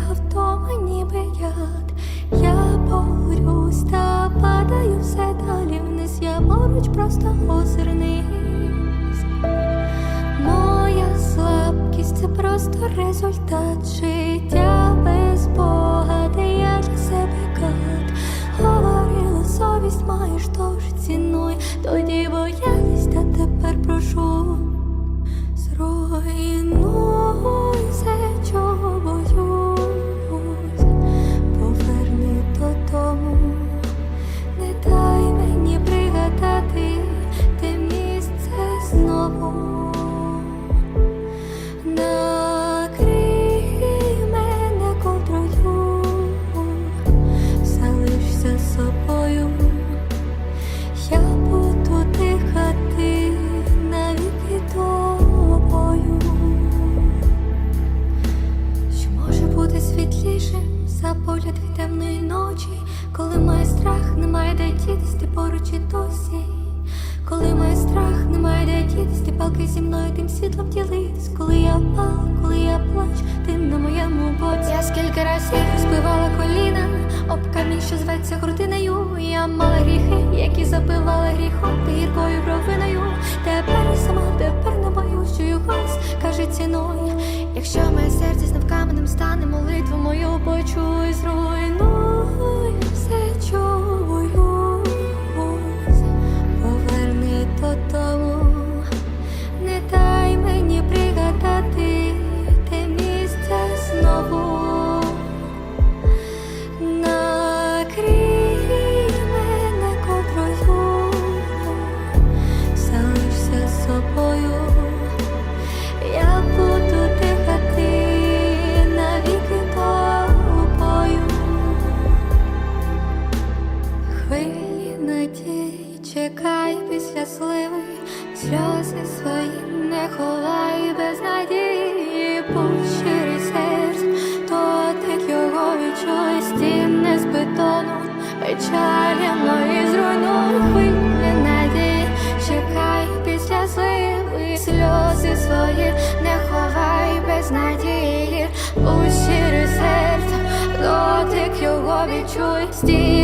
Втома ніби яд. Я борюсь та падаю все далі вниз. Я поруч просто озирнись. Моя слабкість це просто результат життя без Бога, де я для себе кат. Говорила, совість маєш, тож цінуй. Тоді боялась, та тепер прошу. За погляд темної ночі, коли має немає де дітись, ти поруч і досі. Коли має страх, немає де дітись, тим світлом ділитись. Коли я впала, коли я плач, ти на моєму боці. Я скільки разів розбивала коліна, об камінь, що зветься грудиною. Я мала гріхи, які забивали гріхом, ти гіркою провиною. Тепер сама, тепер не боюсь, чую голос, каже ціною. Якщо моє серце знов каменем стане, молитву мою почуй, зруйнуй Хвилі чекай після сливи, сльози свої не ховай без надії, будь щирий серць, дотик його відчуй, стіни з бетону, печалі мої зруйнуй, хвилі надії, чекай після сливи, сльози свої не ховай без надії, будь щирий серць, дотик його відчуй, стіни